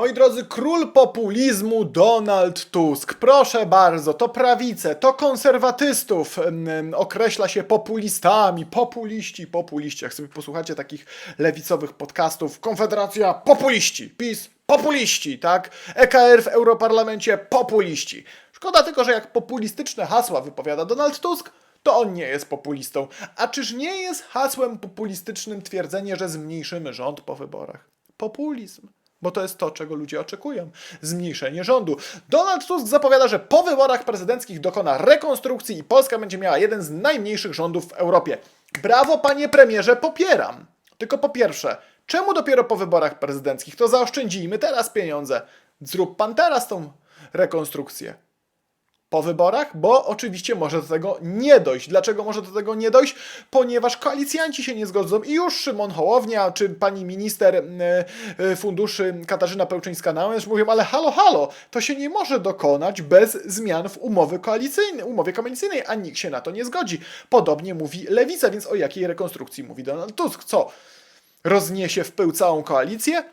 Moi drodzy, król populizmu Donald Tusk. Proszę bardzo, to prawicę, to konserwatystów określa się populistami, populiści, populiści. Jak sobie posłuchacie takich lewicowych podcastów, Konfederacja populiści, PiS populiści, tak? EKR w Europarlamencie populiści. Szkoda tylko, że jak populistyczne hasła wypowiada Donald Tusk, to on nie jest populistą. A czyż nie jest hasłem populistycznym twierdzenie, że zmniejszymy rząd po wyborach? Populizm. Bo to jest to, czego ludzie oczekują. Zmniejszenie rządu. Donald Tusk zapowiada, że po wyborach prezydenckich dokona rekonstrukcji i Polska będzie miała jeden z najmniejszych rządów w Europie. Brawo, panie premierze, popieram. Tylko po pierwsze, czemu dopiero po wyborach prezydenckich? To zaoszczędzijmy teraz pieniądze. Zrób pan teraz tą rekonstrukcję po wyborach, bo oczywiście może do tego nie dojść. Dlaczego może do tego nie dojść? Ponieważ koalicjanci się nie zgodzą i już Szymon Hołownia czy pani minister e, e, funduszy Katarzyna Pełczyńska-Nałęcz mówią, ale halo, halo, to się nie może dokonać bez zmian w umowy koalicyjnej, umowie koalicyjnej, a nikt się na to nie zgodzi. Podobnie mówi Lewica, więc o jakiej rekonstrukcji mówi Donald Tusk? Co? Rozniesie w pył całą koalicję?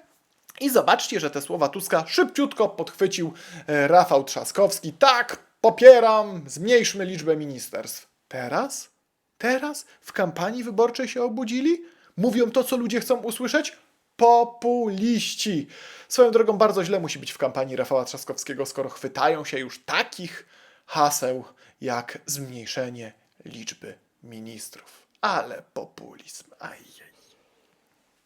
I zobaczcie, że te słowa Tuska szybciutko podchwycił e, Rafał Trzaskowski. Tak, popieram, zmniejszmy liczbę ministerstw. Teraz? Teraz? W kampanii wyborczej się obudzili? Mówią to, co ludzie chcą usłyszeć? Populiści. Swoją drogą bardzo źle musi być w kampanii Rafała Trzaskowskiego, skoro chwytają się już takich haseł jak zmniejszenie liczby ministrów. Ale populizm. Ajej.